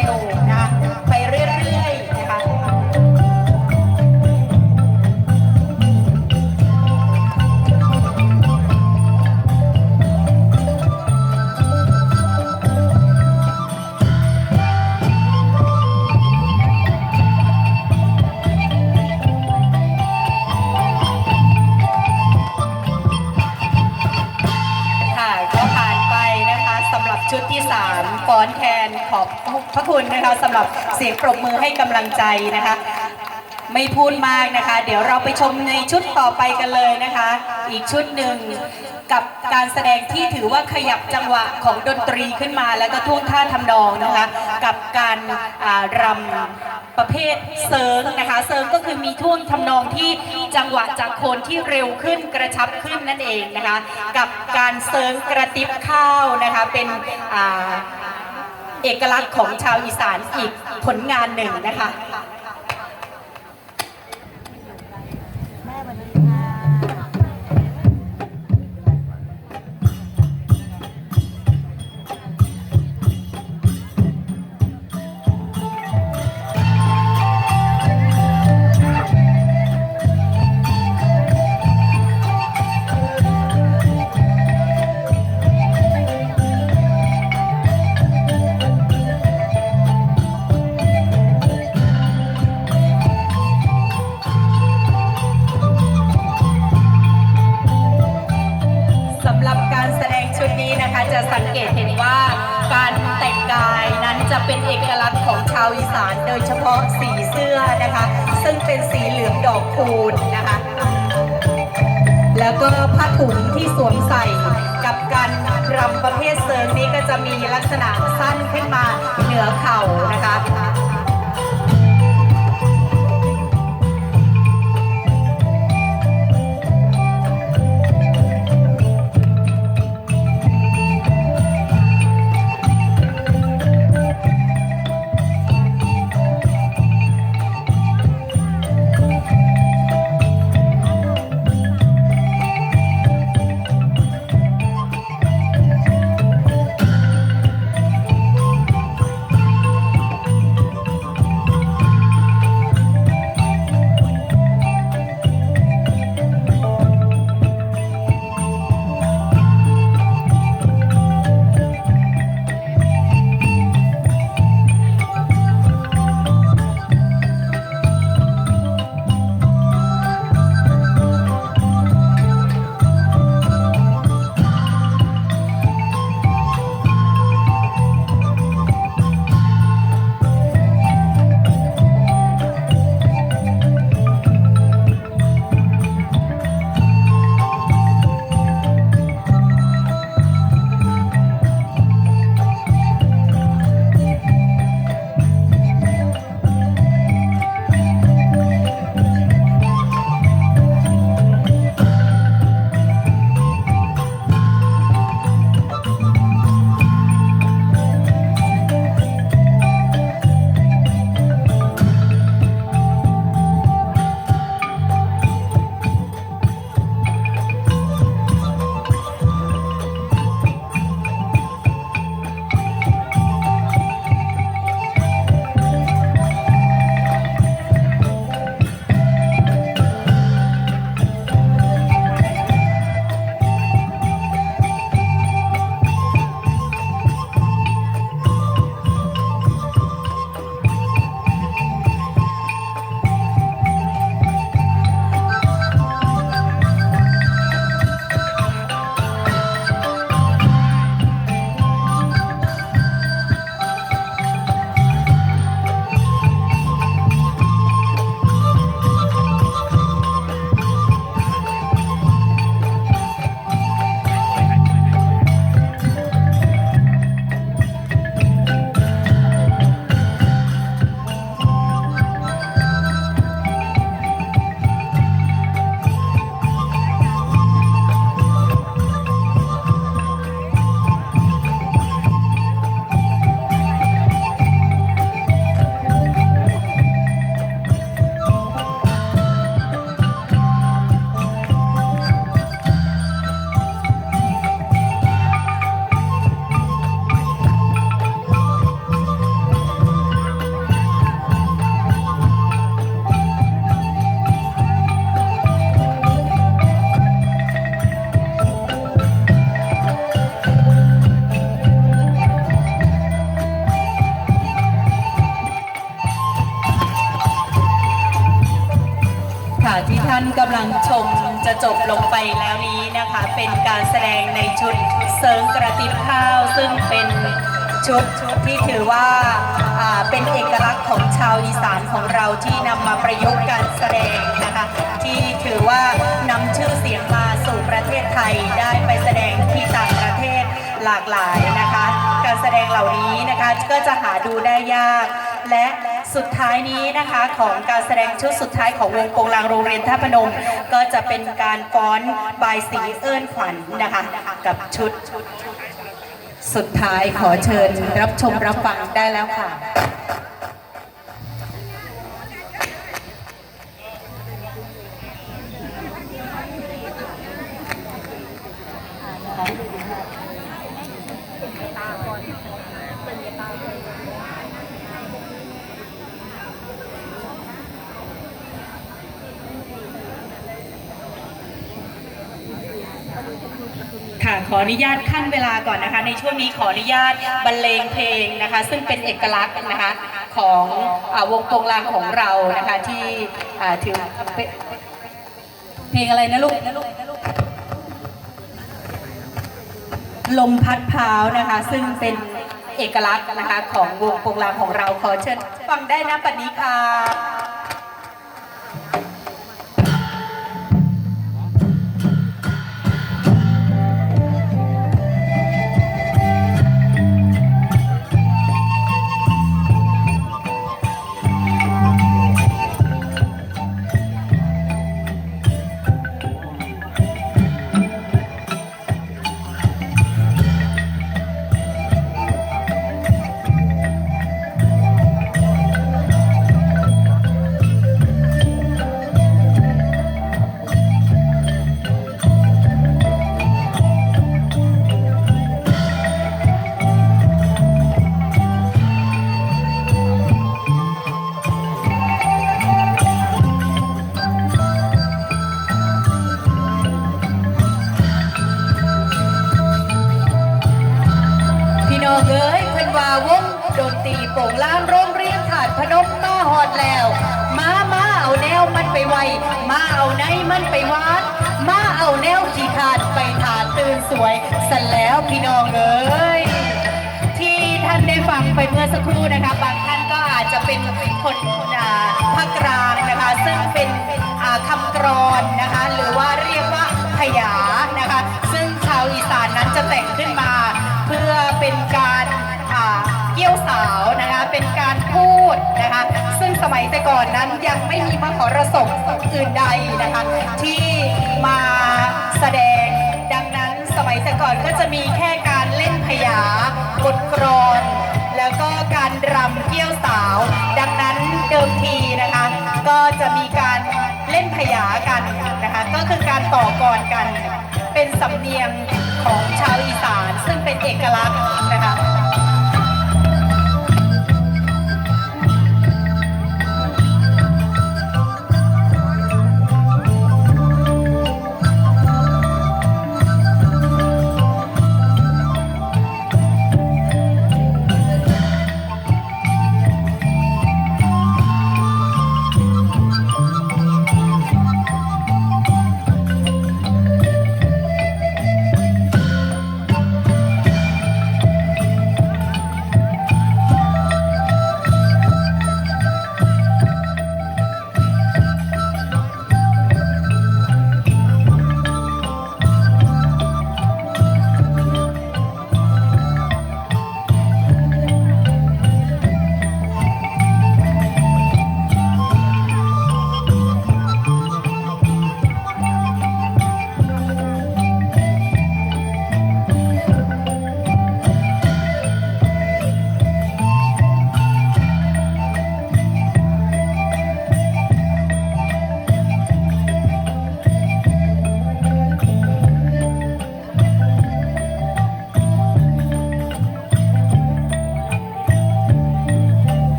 ร็ว นขอบพระคุณนะคะสำหรับเสียงปรบมือให้กำลังใจนะคะ ไม่พูดมากนะคะ เดี๋ยวเราไปชมในชุดต่อไปกันเลยนะคะ อีกชุดหนึ่งกับการแสดงที่ถือว่าขยับจังหวะของดนตรีขึ้นมา แล้วก็ท่วงท่าทำนองนะคะ กับการรำประเภทเซิร์งนะคะ เซิร์งก็คือมีท่วงทำนองที่จังหวะจากโคนที่เร็วขึ้นกระชับขึ้นนั่นเองนะคะ กับการเซิร์งกระติบข้าวนะคะเป็นอ่า เอกลักษณ์ของชาวอีสานอีกผลงานหนึ่งนะคะ มีลักษณะสั้นานกำลังชมจะจบลงไปแล้วนี้นะคะ เป็นการแสดงในชุดเสริงกระติบข้าว ซึ่งเป็นชุดที่ถือว่าอ่าเป็นเอกลักษณ์ของชาวอีสานของเราที่นำมาประยุกต์การแสดงนะคะ ที่ถือว่านำชื่อเสียงมาสู่ประเทศไทยได้ไปแสดงที่ต่างประเทศ หลากหลายนะคะ การแสดงเหล่านี้นะคะก็จะหาดูได้ยาก และสุดท้ายนี้นะคะของการแสดงชุดสุดท้ายของวงโปงลางโรงเรียนท่าพนม ก็จะเป็นการฟ้อนบายสีเอิ้นขวัญนะคะ กับชุดสุดท้ายขอเชิญรับชมรับฟังได้แล้วค่ะ ขออนุญาตขั้นเวลาก่อนนะคะ ในช่วงนี้ขออนุญาตบรรเลงเพลงนะคะ ซึ่งเป็นเอกลักษณ์นะคะของอวงโปงลางของเรานะคะที่ถือเพลงอะไรนะลูกลมพัดพราวนะคะ ซึ่งเป็นเอกลักษณ์นะคะของวงโปงลางของเราขอเชิญฟังได้นะปัดนี้ค่ะีโป่งล่างโรงเรียนถาดพนมมาฮอดแล้ว มามาเอาแนวมันไปไว มาเอาในมันไปวาด มาเอาแนวขี้ขาดไปถาดตื่นสวยสันแล้วพี่น้องเอ้ยที่ท่านได้ฟังไปเมื่อสักครู่นะคะ บางท่านก็อาจจะเป็นคนอ่าภาคกลางนะคะ ซึ่งเป็นอ่าคำกรอนนะคะ หรือว่าเรียกว่าพยานะคะ ซึ่งชาวอีสานนั้นจะแต่งขึ้นมา เพื่อเป็นการอ่า เกี่ยวสาวนะคะ เป็นการพูดนะคะ ซึ่งสมัยแต่ก่อนนั้นยังไม่มีมหรสพอื่นใดนะคะ ที่มาแสดงดังนั้นสมัยแต่ก่อนก็จะมีแค่การเล่นพยาบทกรอนแล้วก็การรำเกี่ยวสาว ดังนั้นเดิมทีนะคะ ก็จะมีการเล่นพยากันนะคะ ก็คือการต่อกรกัน เป็นสำเนียงของชาวอีสานซึ่งเป็นเอกลักษณ์นะคะ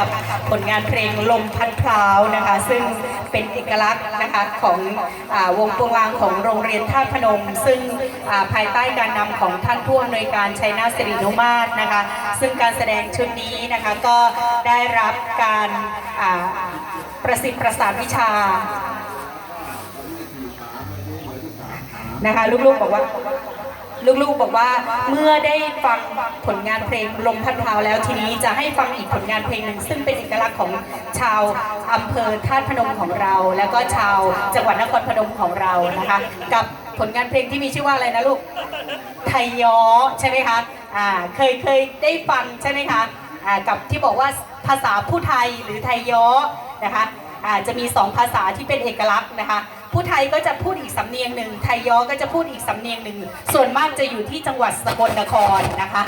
กับผลงานเพลงลมพัดพร้าวนะคะ ซึ่งเป็นเอกลักษณ์นะคะของอวงโปงลางของโรงเรียนท่าพนม ซึ่งาภายใต้การนำของท่านผู้อำนวยการชัยนาทสิรินุมาศนะคะ ซึ่งการแสดงชุดนี้นะคะก็ได้รับการาประสิทธิ์ประสานวิชานะคะลูกๆบอกว่า ลูกๆบอกว่าเมื่อได้ฟังผลงานเพลงลมพัดพร้าวแล้วทีนี้จะให้ฟังอีกผลงานเพลงหนึ่งซึ่งเป็นเอกลักษณ์ของชาวอำเภอธาพนมของเรา แล้วก็ชาวจังหวัดนครพนมของเรานะคะ กับผลงานเพลงที่มีชื่อว่าอะไรนะลูกไทยย้อใช่ไหมคะอ่าเคยเคยได้ฟังใช่ไหมคะอ่ากับที่บอกว่าภาษาผู้ไทยหรือไทยย้อนะคะ จะมีสองภาษาที่เป็นเอกลักษณ์นะคะ ผู้ไทยก็จะพูดอีกสำเนียงหนึ่ง ไทยย้อก็จะพูดอีกสำเนียงหนึ่ง ส่วนมากจะอยู่ที่จังหวัดสกลนครนะคะ